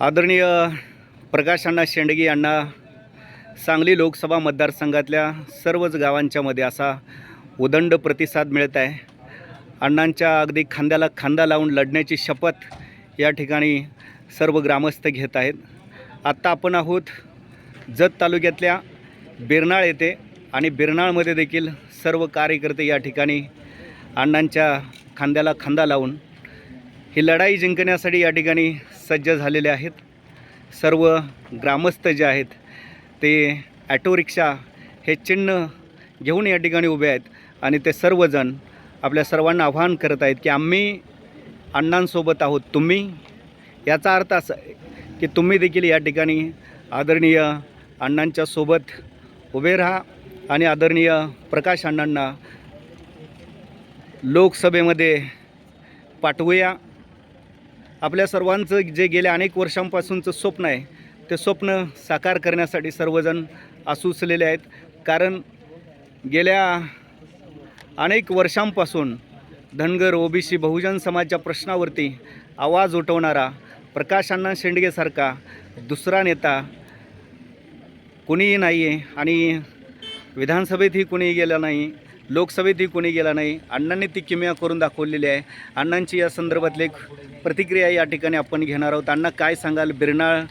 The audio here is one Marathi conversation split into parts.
आदरणीय प्रकाश अण्णा शेंडगे यांना सांगली लोकसभा मतदारसंघातल्या सर्वच गावांच्यामध्ये असा उदंड प्रतिसाद मिळत आहे. अण्णांच्या अगदी खांद्याला खांदा लावून लढण्याची शपथ या ठिकाणी सर्व ग्रामस्थ घेत आहेत. आत्ता आपण आहोत जत तालुक्यातल्या बिरनाळ येथे आणि बिरनाळमध्ये देखील सर्व कार्यकर्ते या ठिकाणी अण्णांच्या खांद्याला खांदा लावून ही लढाई जिंकण्यासाठी या ठिकाणी सज्ज झालेले आहेत. सर्व ग्रामस्थ जे आहेत ते ॲटो रिक्षा हे चिन्ह घेऊन या ठिकाणी उभे आहेत आणि ते सर्वजण आपल्या सर्वांना आव्हान करत आहेत की आम्ही अण्णांसोबत आहोत. तुम्ही याचा अर्थ असा आहे की तुम्ही देखील या ठिकाणी आदरणीय अण्णांच्या सोबत उभे राहा आणि आदरणीय प्रकाश अण्णांना लोकसभेमध्ये पाठवूया. आपल्या सर्वांचं जे गेल्या अनेक वर्षांपासूनचं स्वप्न आहे ते स्वप्न साकार करण्यासाठी सर्वजण आसुसलेले आहेत. कारण गेल्या अनेक वर्षांपासून धनगर ओबीसी बहुजन समाजच्या प्रश्नावरती आवाज उठवणारा प्रकाश अण्णा शेंडगेसारखा दुसरा नेता कुणीही नाही आहे आणि विधानसभेतही कुणीही गेला नाही. लोकसभेतही कोणी गेला नाही. अण्णांनी ती किमया करून दाखवलेली आहे. अण्णांची या संदर्भातली एक प्रतिक्रिया या ठिकाणी आपण घेणार आहोत. अण्णा काय सांगाल? बिरनाळ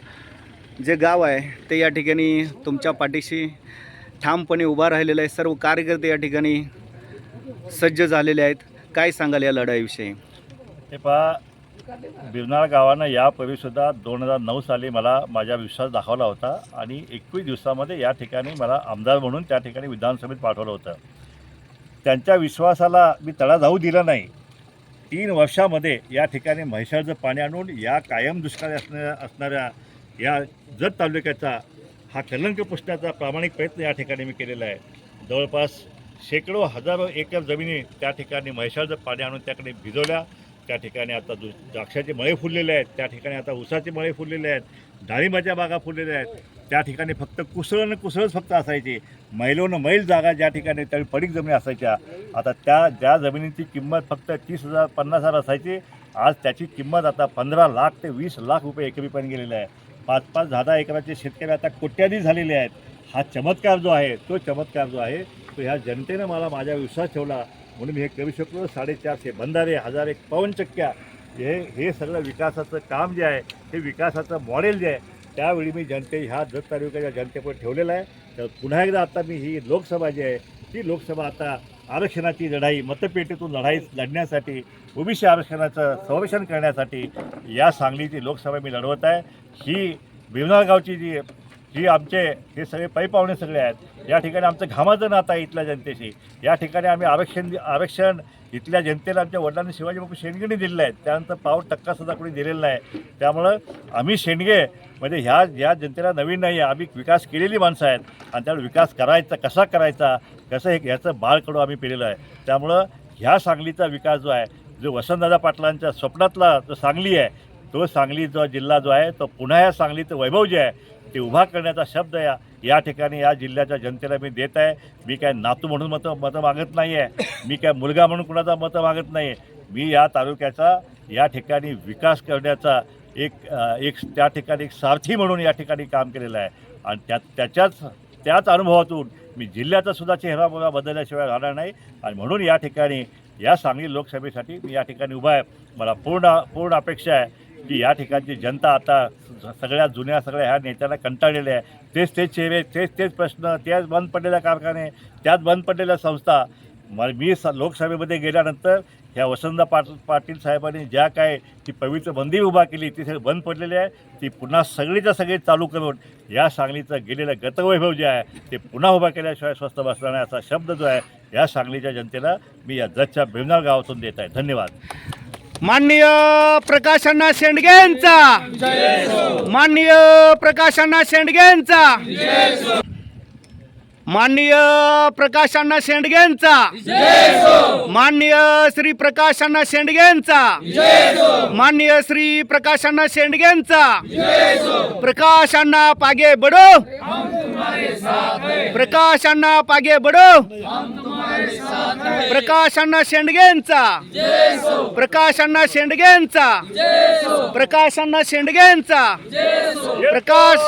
जे गाव आहे ते या ठिकाणी तुमच्या पाठीशी ठामपणे उभा राहिलेलं आहे. सर्व कार्यकर्ते या ठिकाणी सज्ज झालेले आहेत. काय सांगाल या लढाईविषयी? हे पहा बिरनाळ गावानं यापूर्वीसुद्धा दोन हजार नऊ साली मला माझा विश्वास दाखवला होता आणि एकवीस दिवसामध्ये या ठिकाणी मला आमदार म्हणून त्या ठिकाणी विधानसभेत पाठवलं होतं. त्यांच्या विश्वासाला मी तडा जाऊ दिला नाही. तीन वर्षामध्ये या ठिकाणी म्हैसाळचं पाणी आणून या कायम दुष्काळी असणाऱ्या असणाऱ्या या जत तालुक्याचा हा कलंक पुसण्याचा प्रामाणिक प्रयत्न या ठिकाणी मी केलेला आहे. जवळपास शेकडो हजारो एकर जमिनी त्या ठिकाणी म्हैसाळचं पाणी आणून त्याकडे भिजवल्या. त्या ठिकाणी आता दु द्राक्षाचे मळे फुललेले आहेत. त्या ठिकाणी आता ऊसाचे मळे फुललेले आहेत. डाळिंबाच्या बागा फुललेल्या आहेत. त्या ठिकाणी फक्त कुसळण कुसळच फक्त असायचे. मैलोनं मैल जागा ज्या ठिकाणी त्या पडीक जमिनी असायच्या. आता त्या ज्या जमिनीची किंमत फक्त तीस हजार पन्नास हजार असायची. आज त्याची किंमत आता पंधरा लाख ते वीस लाख रुपये एकरीपर्यंत गेलेली आहे. पाच पाच दहा दहा एकराचे शेतकरी आता कोट्याधी झालेले आहेत. हा चमत्कार जो आहे तो चमत्कार जो आहे तो ह्या जनतेनं मला माझ्या विश्वास ठेवला. म्हणून मी हे करू शकलो. साडेचारशे बंधारे हजार एक पवनचक्क्या हे हे सगळं विकासाचं काम जे आहे हे विकासाचं मॉडेल जे आहे त्यावेळी मी जनते ह्या जत तालुक्याच्या जनतेपुढे ठेवलेला आहे. तर पुन्हा एकदा आता मी ही लोकसभा जी आहे ती लोकसभा आता आरक्षणाची लढाई मतपेटीतून लढाई लढण्यासाठी ओबीसी आरक्षणाचं संरक्षण करण्यासाठी या सांगलीची लोकसभा मी लढवत आहे. ही भिवनाळगावची जी जी आमचे हे सगळे पैपावणे पाहुणे सगळे आहेत या ठिकाणी आमचं घामाचं नातं आहे इथल्या जनतेशी. या ठिकाणी आम्ही आरक्षण आरक्षण इथल्या जनतेला आमच्या वडिलांनी शिवाजी बापू शेंडगेने दिलेलं आहे. त्यानंतर पाव टक्कासुद्धा कोणी दिलेला नाही. त्यामुळं आम्ही शेंडगे म्हणजे ह्या ह्या जनतेला नवीन नाही आहे. आम्ही विकास केलेली माणसं आहेत. आणि त्यामुळे विकास करायचा कसा करायचा कसं हे ह्याचं बाळकडू आम्ही पेलेलं आहे. त्यामुळं ह्या सांगलीचा विकास जो आहे जो वसंतदादा पाटलांच्या स्वप्नातला जो सांगली आहे तो सांगली जो जिल्हा जो आहे तो पुन्हा या सांगलीचं वैभव जे आहे ते उभा करण्याचा शब्द या या ठिकाणी या जिल्ह्याच्या जनतेला मी देत आहे. मी काय नातू म्हणून मतं मतं मागत नाही आहे मी काय मुलगा म्हणून कुणाचा मतं मागत नाही मी या तालुक्याचा या ठिकाणी विकास करण्याचा एक एक त्या ठिकाणी एक सारथी म्हणून या ठिकाणी काम केलेलं आहे. आणि त्या त्याच्याच त्याच अनुभवातून मी जिल्ह्याचा सुद्धा चेहरा बघा बदलल्याशिवाय राहणार नाही. आणि म्हणून या ठिकाणी या सांगली लोकसभेसाठी मी या ठिकाणी उभा आहे. मला पूर्ण पूर्ण अपेक्षा आहे की या ठिकाणची जनता आता सगळ्या जुन्या सगळ्या ह्या नेत्यांना कंटाळलेल्या आहे. तेच तेच चेहरे तेच तेच प्रश्न त्याच बंद पडलेल्या कारखाने त्याच बंद पडलेल्या संस्था. म मी स लोकसभेमध्ये गेल्यानंतर ह्या वसंत पाट पाटील साहेबांनी ज्या काय ती पवित्र बंदी उभा केली ती सगळी बंद पडलेली आहे. ती पुन्हा सगळीच्या सगळी चालू करून या सांगलीचं गेलेलं गतवैभव जे आहे ते पुन्हा उभा केल्याशिवाय स्वस्त बसणार नाही असा शब्द जो आहे या सांगलीच्या जनतेला मी या जतच्या भिवनाळ गावातून देत आहे. धन्यवाद. माननीय प्रकाशांना शेंडगेंचा! माननीय प्रकाशांना शेंडगेंचा! माननीय प्रकाशांना शेंडगेंचा. माननीय श्री प्रकाशांना शेंडगेंचा. माननीय श्री प्रकाशांना शेंडगेंचा. प्रकाशांना पागे बडो. प्रकाशांना पागे बडो. प्रकाश अण्णा शेंडगेंचा प्रकाश अण्णा शेंडगेंचा प्रकाश अण्णा शेंडगेंचा प्रकाश.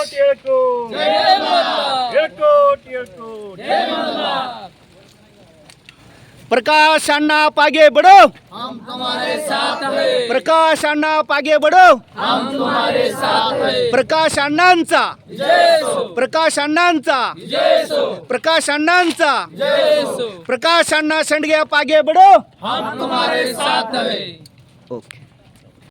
प्रकाश अण्णा पागे बडो. प्रकाश अण्णा पागे बडो. प्रकाश अण्णांचा प्रकाश अण्णांचा प्रकाश अण्णांचा प्रकाश अण्णा शेंडगे पागे बडो ओके